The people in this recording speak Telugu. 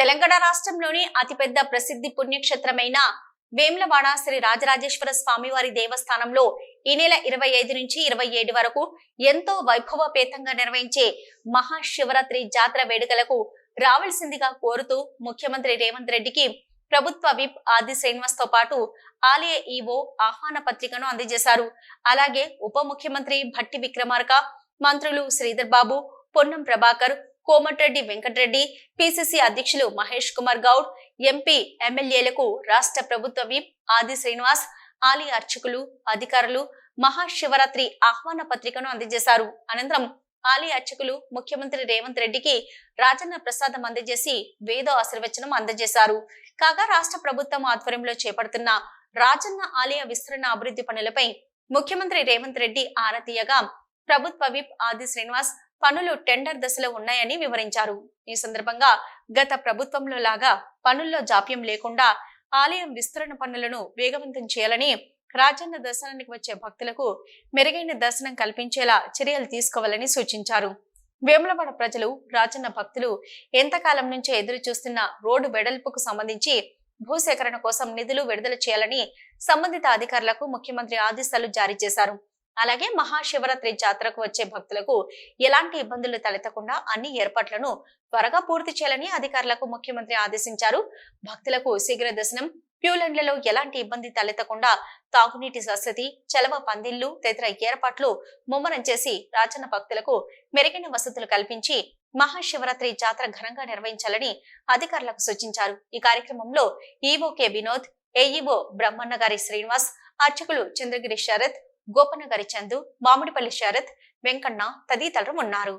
తెలంగాణ రాష్ట్రంలోని అతిపెద్ద ప్రసిద్ధి పుణ్యక్షేత్రమైన వేములవాడ శ్రీ రాజరాజేశ్వర స్వామివారి దేవస్థానంలో ఈ నెల ఇరవై ఐదు నుంచి ఇరవై ఏడు వరకు ఎంతో వైభవపేతంగా నిర్వహించే మహాశివరాత్రి జాతర వేడుకలకు రావాల్సిందిగా కోరుతూ ముఖ్యమంత్రి రేవంత్ రెడ్డికి ప్రభుత్వ విప్ ఆది శ్రీనివాస్తో పాటు ఆలయ ఈవో ఆహ్వాన పత్రికను అందజేశారు. అలాగే ఉప ముఖ్యమంత్రి భట్టి విక్రమార్క మంత్రులు శ్రీధర్ బాబు పొన్నం ప్రభాకర్ కోమటిరెడ్డి వెంకటరెడ్డి పిసిసి అధ్యక్షులు మహేష్ కుమార్ గౌడ్ ఎంపీ ఎమ్మెల్యేలకు రాష్ట్ర ప్రభుత్వ విప్ ఆది శ్రీనివాస్ ఆలయ అర్చకులు అధికారులు మహాశివరాత్రి ఆహ్వాన పత్రికను అందజేశారు. అనంతరం ఆలయ అర్చకులు ముఖ్యమంత్రి రేవంత్ రెడ్డికి రాజన్న ప్రసాదం అందజేసి వేద ఆశీర్వచనం అందజేశారు. కాగా రాష్ట్ర ప్రభుత్వం ఆధ్వర్యంలో చేపడుతున్న రాజన్న ఆలయ విస్తరణ అభివృద్ధి పనులపై ముఖ్యమంత్రి రేవంత్ రెడ్డి ఆరా తీయగా ప్రభుత్వ విప్ ఆది శ్రీనివాస్ పనులు టెండర్ దశలో ఉన్నాయని వివరించారు. ఈ సందర్భంగా గత ప్రభుత్వంలో లాగా పనుల్లో జాప్యం లేకుండా ఆలయం విస్తరణ పనులను వేగవంతం చేయాలని రాజన్న దర్శనానికి వచ్చే భక్తులకు మెరుగైన దర్శనం కల్పించేలా చర్యలు తీసుకోవాలని సూచించారు. వేములవాడ ప్రజలు రాజన్న భక్తులు ఎంతకాలం నుంచే ఎదురు చూస్తున్న రోడ్డు వెడల్పుకు సంబంధించి భూసేకరణ కోసం నిధులు విడుదల చేయాలని సంబంధిత అధికారులకు ముఖ్యమంత్రి ఆదేశాలు జారీ చేశారు. అలాగే మహాశివరాత్రి జాతరకు వచ్చే భక్తులకు ఎలాంటి ఇబ్బందులు తలెత్తకుండా అన్ని ఏర్పాట్లను త్వరగా పూర్తి చేయాలని అధికారులకు ముఖ్యమంత్రి ఆదేశించారు. భక్తులకు శీఘ్ర దర్శనం క్యూలైన్లలో ఎలాంటి ఇబ్బంది తలెత్తకుండా తాగునీటి వసతి చలవ పందిళ్ళు తదితర ఏర్పాట్లు ముమ్మరం చేసి రాజన్న భక్తులకు మెరుగైన వసతులు కల్పించి మహాశివరాత్రి జాతర ఘనంగా నిర్వహించాలని అధికారులకు సూచించారు. ఈ కార్యక్రమంలో ఈవోకే వినోద్ ఏఈఓ బ్రహ్మన్న గారి శ్రీనివాస్ అర్చకులు చంద్రగిరి శరత్ గోపన గారి చందు మామిడిపల్లి శరత్ వెంకన్న తదితరులు ఉన్నారు.